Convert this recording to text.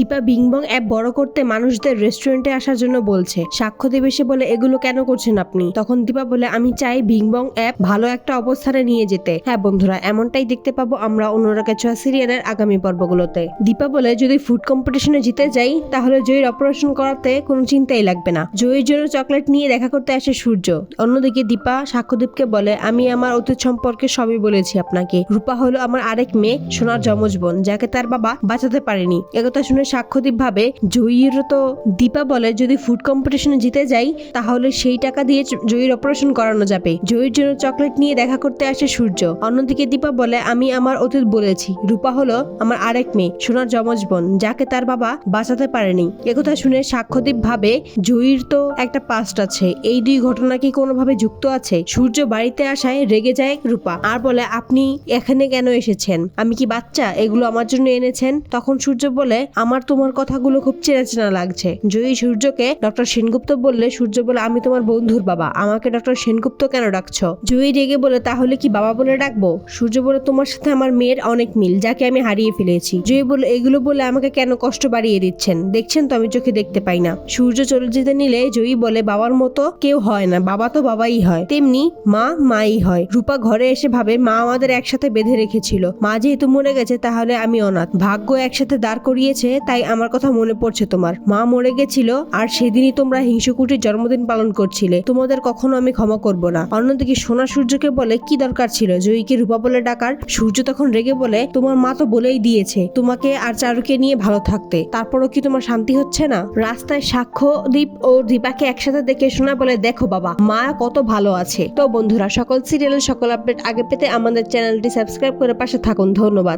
Dipa বিংবং app বড় করতে মানুষদের রেস্টুরেন্টে আসার জন্য বলছে। সাক্ষ্য দেবে সে বলে, এগুলো কেন করছেন আপনি? তখন দীপা বলে, আমি চাই বিংবং অ্যাপ ভালো একটা অবস্থানে নিয়ে যেতে। হ্যাঁ বন্ধুরা, এমনটাই দেখতে পাবো আমরা অনুরাগের ছোঁয়া সিরিয়ালের আগামী পর্বগুলোতে। দীপা বলে, যদি ফুড কম্পিটিশনে জিতে যাই, তাহলে জয়ীর অপারেশন করাতে কোনো চিন্তাই লাগবে না। জয়ীর জন্য চকলেট নিয়ে দেখা করতে আসে সূর্য। অন্যদিকে দীপা সাক্ষ্যদীপকে বলে, আমি আমার অতীত সম্পর্কে সবই বলেছি আপনাকে। রূপা হলো আমার আরেক মেয়ে, সোনার যমজ বোন, যাকে তার বাবা বাঁচাতে পারেনি। একথা শুনে সাক্ষ্যদীপ ভাবে জয়ীর তো দীপা বলে, যদি ফুড কম্পিটিশনে জিতে যাই, তাহলে সেই টাকা দিয়ে জয়ীর অপারেশন করানো যাবে। জয়ীর জন্য চকলেট নিয়ে দেখা করতে আসে সূর্য। অন্যদিকে দীপা বলে, আমি আমার অতীত বলেছি। রূপা হলো আমার আরেক মেয়ে, সোনার যমজ বোন, যাকে তার বাবা বাঁচাতে পারেনি। একথা শুনে সাক্ষ্যদীপ ভাবে জয়ীর তো একটা পাস্ট আছে। এই দুই ঘটনা কি কোনোভাবে যুক্ত আছে? সূর্য বাড়িতে আসায় রেগে যায় রূপা। আর বলে, আপনি এখানে কেন এসেছেন? আমি কি বাচ্চা? এগুলো আমার জন্য এনেছেন? তখন সূর্য বলে, আমার তোমার কথাগুলো খুব চেনা চেনা লাগছে। জয়ী সূর্যকে ডক্টর সেনগুপ্ত বললে, সূর্য বলে, আমি তোমার বন্ধুর বাবা। আমাকে ডক্টর সেনগুপ্ত কেন ডাকছো? জয়ী রেগে বলে, তাহলে কি বাবা বলে ডাকবো? সূর্য বলে, তোমার সাথে আমার মেয়ের অনেক মিল, যাকে আমি হারিয়ে ফেলেছি। জয়ী বলে, এগুলো বলে আমাকে কেন কষ্ট বাড়িয়ে দিচ্ছেন? দেখছেন তো আমি চোখে দেখতে পাই না। সূর্য চলে যেতে নিলে জয়ী বলে, বাবার মতো কেউ হয় না, বাবা তো বাবাই হয়। তেমনি মা মাই হয়। রূপা ঘরে এসে ভাবে, মা আমাদের একসাথে বেঁধে রেখেছিল। মা যেহেতু মরে গেছে, তাহলে আমি অনাথ ভাগ্য একসাথে দাঁড় করিয়েছে তাই আমার কথা মনে পড়ছে তোমার। মা মরে গেছিল আর সেদিনই তোমরা হিংসুকুটির জন্মদিন পালন করছিলে। তোমাদের কখনো আমি ক্ষমা করব না। অন্যদিকে সোনা সূর্যকে বলে, কি দরকার ছিল? জয়ীকে রূপা বলে ডাকার। সূর্য তখন রেগে বলে, তোমার মা তো বলেই দিয়েছে, তোমাকে আর চারুকে নিয়ে ভালো থাকতে। তারপরও কি তোমার শান্তি হচ্ছে না? রাস্তায় সাক্ষ্য, দীপ ও দীপাকে একসাথে দেখে শোনা বলে, দেখো বাবা, মা কত ভালো আছে। তো বন্ধুরা, সকল সিরিয়ালের সকল আপডেট আগে পেতে আমাদের চ্যানেলটি সাবস্ক্রাইব করে পাশে থাকুন। ধন্যবাদ।